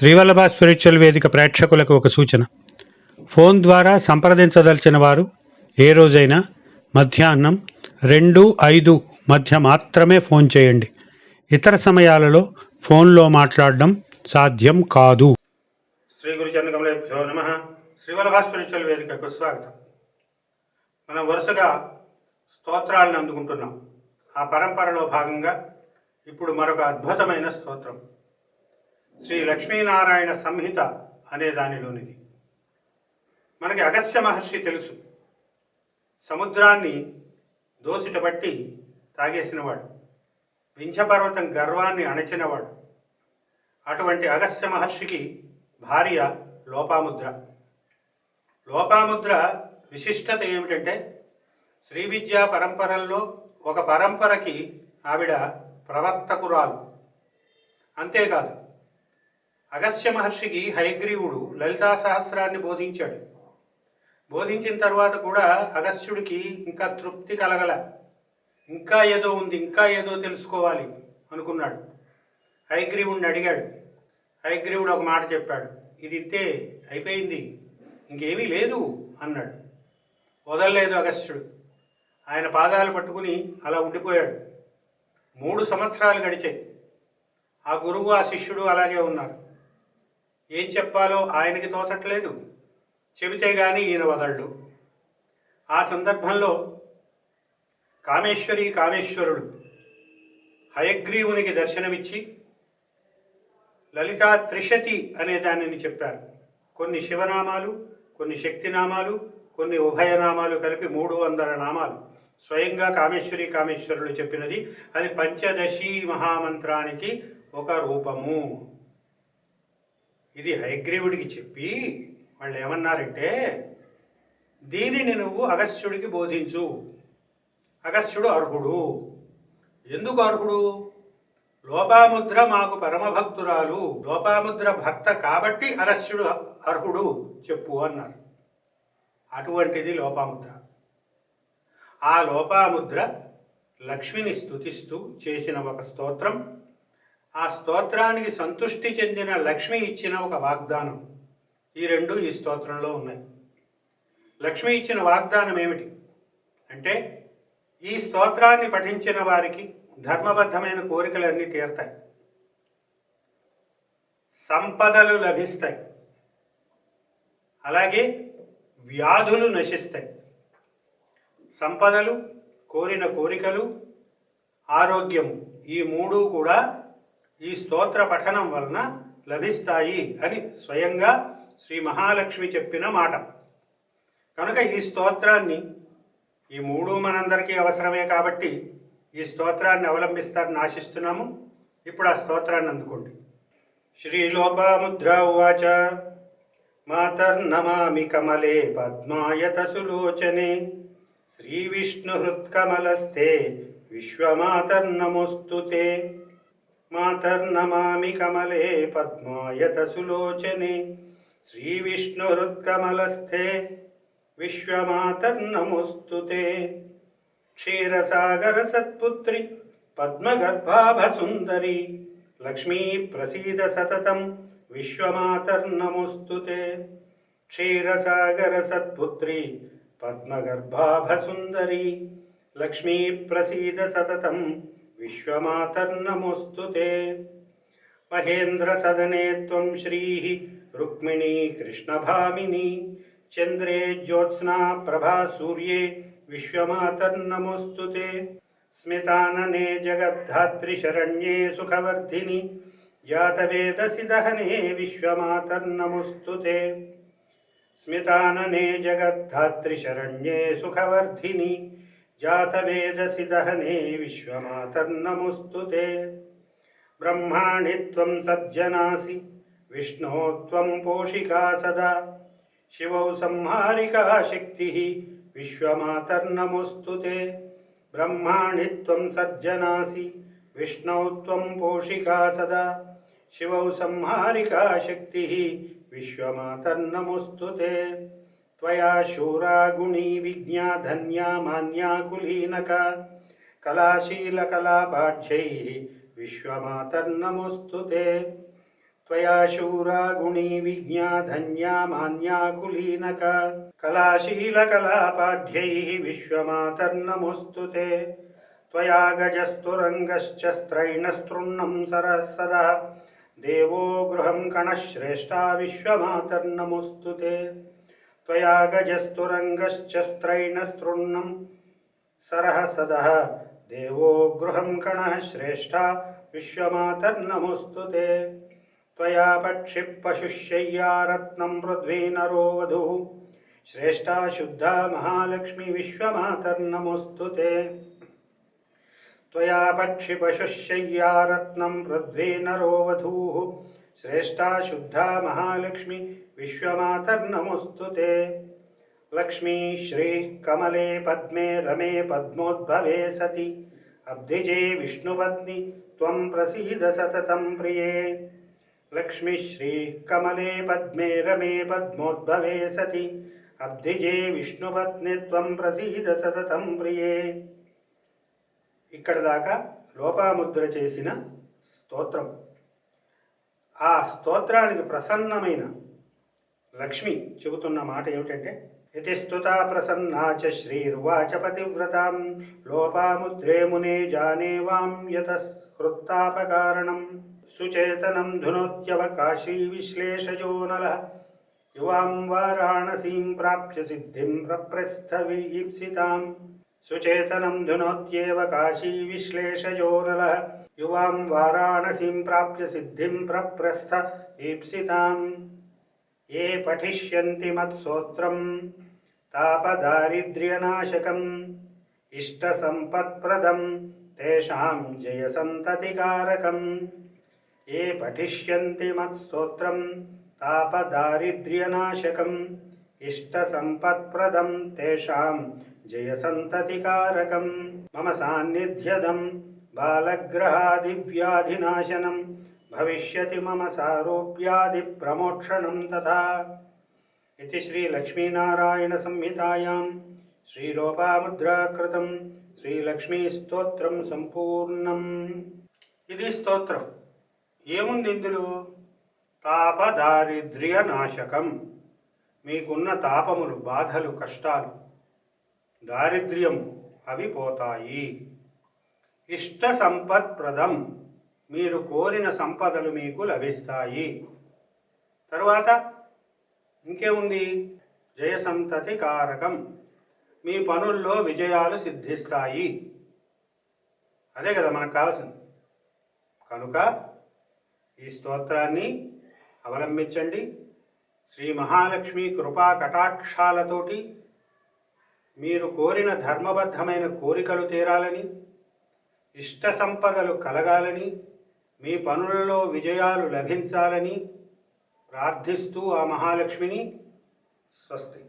Srivallabha spiritual వేదిక ప్రేక్షకులకు ఒక సూచన. ఫోన్ ద్వారా సంప్రదించదలిచిన వారు ఏ రోజైనా మధ్యాహ్నం రెండు ఐదు మధ్య మాత్రమే ఫోన్ చేయండి. ఇతర సమయాలలో ఫోన్లో మాట్లాడడం సాధ్యం కాదు. శ్రీ గురుచరణకమలేభ్యో నమ. శ్రీవల్లభ స్పిరిచువల్ వేదికకు స్వాగతం. మనం వరుసగా స్తోత్రాలను అందుకుంటున్నాం. ఆ పరంపరలో భాగంగా ఇప్పుడు మరొక అద్భుతమైన స్తోత్రం. శ్రీ లక్ష్మీనారాయణ సంహిత అనే దానిలోనిది. మనకి అగస్య మహర్షి తెలుసు. సముద్రాన్ని దోసిట పట్టి తాగేసినవాడు. వింధ్యపర్వతం గర్వాన్ని అణచినవాడు. అటువంటి అగస్త్య మహర్షికి భార్య లోపాముద్ర. లోపాముద్ర విశిష్టత ఏమిటంటే శ్రీ విద్యా పరంపరల్లో ఒక పరంపరకి ఆవిడ ప్రవర్తకురాలు. అంతేకాదు అగస్త్య మహర్షికి హయగ్రీవుడు లలితా సహస్రాన్ని బోధించాడు. బోధించిన తర్వాత కూడా అగస్త్యుడికి ఇంకా తృప్తి కలగల. ఇంకా ఏదో ఉంది ఇంకా ఏదో తెలుసుకోవాలి అనుకున్నాడు. హయగ్రీవుడిని అడిగాడు. హయగ్రీవుడు ఒక మాట చెప్పాడు. ఇది ఇంతే అయిపోయింది ఇంకేమీ లేదు అన్నాడు. వదలలేదు అగస్త్యుడు. ఆయన పాదాలు పట్టుకుని అలా ఉండిపోయాడు. మూడు సంవత్సరాలు గడిచాయి. ఆ గురువు ఆ శిష్యుడు అలాగే ఉన్నారు. ఏం చెప్పాలో ఆయనకి తోచట్లేదు. చెబితే గాని ఈయన వదలడు. ఆ సందర్భంలో కామేశ్వరి కామేశ్వరుడు హయగ్రీవునికి దర్శనమిచ్చి లలితా త్రిశతి అనే దానిని చెప్పారు. కొన్ని శివనామాలు కొన్ని శక్తినామాలు కొన్ని ఉభయనామాలు కలిపి మూడు వందల నామాలు. స్వయంగా కామేశ్వరి కామేశ్వరులు చెప్పినది అది పంచదశి మహామంత్రానికి ఒక రూపము. ఇది హయగ్రీవుడికి చెప్పి వాళ్ళు ఏమన్నారంటే దీనిని నువ్వు అగస్త్యుడికి బోధించు. అగస్త్యుడు అర్హుడు. ఎందుకు అర్హుడు? లోపాముద్ర మాకు పరమభక్తురాలు. లోపాముద్ర భర్త కాబట్టి అగస్త్యుడు అర్హుడు. చెప్పు అన్నారు. అటువంటిది లోపాముద్ర. ఆ లోపాముద్ర లక్ష్మిని స్తుతిస్తూ చేసిన ఒక స్తోత్రం. ఆ స్తోత్రానికి సంతుష్టి చెందిన లక్ష్మి ఇచ్చిన ఒక వాగ్దానం. ఈ రెండు ఈ స్తోత్రంలో ఉన్నాయి. లక్ష్మి ఇచ్చిన వాగ్దానం ఏమిటి? అంటే ఈ స్తోత్రాన్ని పఠించిన వారికి ధర్మబద్ధమైన కోరికలన్నీ తీరతాయి. సంపదలు లభిస్తాయి. అలాగే వ్యాధులు నశిస్తాయి. సంపదలు కోరిన కోరికలు ఆరోగ్యము ఈ మూడు కూడా ఈ స్తోత్ర పఠనం వలన లభిస్తాయి అని స్వయంగా శ్రీ మహాలక్ష్మి చెప్పిన మాట. కనుక ఈ స్తోత్రాన్ని ఈ మూడు మనందరికీ అవసరమే కాబట్టి ఈ స్తోత్రాన్ని అవలంబిస్తారని ఆశిస్తున్నాము. ఇప్పుడు ఆ స్తోత్రాన్ని అందుకోండి. శ్రీలోపాముద్ర ఉవాచ మాతర్నమామి కమలే పద్మాయత సులోచనే శ్రీవిష్ణుహృత్కమలస్థే విశ్వమాతర్నమోస్తు తే మాతర్నమామి కమలే పద్మాయత సులోచనే శ్రీవిష్ణుహృత్కమలస్థే విశ్వమాతర్నమోస్తు తే క్షీరసాగర సత్పుత్రి పద్మగర్భాభసుందరి. లక్ష్మీ ప్రసీద సతతం విశ్వమాతర్నమోస్తు తే विश्वमातर्नमोऽस्तु ते। महेन्द्रसदने त्वं श्रीः रुक्मिणी, कृष्णभामिनी, चन्द्रे ज्योत्स्ना, प्रभा सूर्ये, विश्वमातर्नमोऽस्तु ते। स्मितानने जगद्धात्रिशरण्ये सुखवर्धिनि जातवेदसि दहने विश्वमातर्नमोऽस्तु ते। स्मितानने जगद्धात्रिशरण्ये सुखवर्धिनि సుఖవర్ధిని జాతవేదసి దహనే విశ్వమాతర్నమోస్తు తే స్మితాననే జగద్ధాత్రి శరణ్యే సుఖవర్ధిని జాతవేదసి దహనే విశ్వమాతర్నమోస్తు తే. బ్రహ్మాణి త్వం సజ్జనాసి విష్ణో త్వం పోషికా సదా. శివౌ సంహారికా శక్తి విశ్వమాతర్నమోస్తు తే. బ్రహ్మాణి త్వం సజ్జనాసి त्वया शूरा गुणी विज्ञा धन्या मान्या कुलीनका कलाशीलकलापाढ्यैः विश्वमातर्नमोऽस्तु ते त्वया शूरा गुणी विज्ञा धन्या मान्या कुलीनका कलाशीलकलापाढ्यैः विश्वमातर्नमोऽस्तु ते त्वया गजस्तुरङ्गश्च स्त्रैणस्तृण्णं सरः सदा देवो गृहं कणश्रेष्ठा विश्वमातर्नमोऽस्तु ते त्वया गजस्तुरङ्गश्च स्त्रैणस्तृण्णं सरः देवो गृहं कणः श्रेष्ठा। विश्वमातर्नमोऽस्तु ते। त्वया पक्षिः पशुशय्या रत्नं पृथ्वी नरो वधूः। श्रेष्ठा, शुद्धा, महालक्ष्मी, विश्वमातर्नमोऽस्तु ते। त्वया पक्षिपशुशय्या रत्नं पृथ्वी नरो वधूः। శ్రేష్టా శుద్ధా మహాలక్ష్మి విశ్వమాతర్నమోస్తు తే. లక్ష్మీ శ్రీ కమలే పద్మే రమే పద్మోద్భవే సతి. అబ్ధిజే విష్ణుపత్ని త్వం ప్రసీద సతతం ప్రియే. లక్ష్మీ శ్రీ కమలే పద్మే రమే పద్మోద్భవే సతి. అబ్ధిజే విష్ణుపత్ని త్వం ప్రసీద సతతం ప్రియే. ఇక్కడ దాకా లోపాముద్ర చేసిన స్తోత్రం. ఆ స్తోత్రానికి ప్రసన్నమైన లక్ష్మి చెబుతున్న మాట ఏమిటంటే ఇది స్తుతా ప్రసన్నా శ్రీర్వాచ పతివ్రతాం లోపాముద్రే మునే జానే వాం యతస్కృత్తాపకారణం సుచేతనం ధునోత్యవకాశీ విశ్లేషజో నల యువాం వారాణసీం ప్రాప్య సిద్ధిం ప్రప్రస్థవీప్సితాం సుచేతనం ధునోత్యేవ కాశీ విశ్లేషజో నల యువాం వారాణసీం ప్రాప్య సిద్ధిం ప్రప్రస్థ ఈప్సితాం ఏ పఠిష్యంతి మత్సోత్రం తాపదారిద్ర్యనాశకం ఇష్టసంపత్ప్రదం తేషాం జయసంతతికారకం ఏ పఠిష్యంతి మత్స్తోత్రం తాపదారిద్ర్యనాశకం ఇష్టసంపత్ప్రదం తేషాం జయసంతతికారకం మమ సాన్నిధ్యదం బాలగ్రహాదివ్యాధినాశనం భవిష్యతి మమ సారూప్యాది ప్రమోక్షణం తథా ఇది శ్రీ లక్ష్మీనారాయణ సంహితాయాం శ్రీలోపాముద్రాకృతం శ్రీలక్ష్మీస్తోత్రం సంపూర్ణం ఇది స్తోత్రం ఏముంది ఇందులో తాపదారిద్ర్య నాశకం మీకున్న తాపములు బాధలు కష్టాలు. దారిద్ర్యము. అవి పోతాయి. ఇష్ట సంపత్ప్రదం మీరు కోరిన సంపదలు మీకు లభిస్తాయి. తరువాత ఇంకేముంది? జయసంతతి కారకం. మీ పనుల్లో విజయాలు సిద్ధిస్తాయి. అదే కదా మనకు కావాల్సింది. కనుక ఈ స్తోత్రాన్ని అవలంబించండి. శ్రీ మహాలక్ష్మి కృపా కటాక్షాలతోటి మీరు కోరిన ధర్మబద్ధమైన కోరికలు తీరాలని ఇష్ట సంపదలు కలగాలని మీ పనులలో విజయాలు లభించాలని ప్రార్థిస్తూ ఆ మహాలక్ష్మిని స్వస్తి.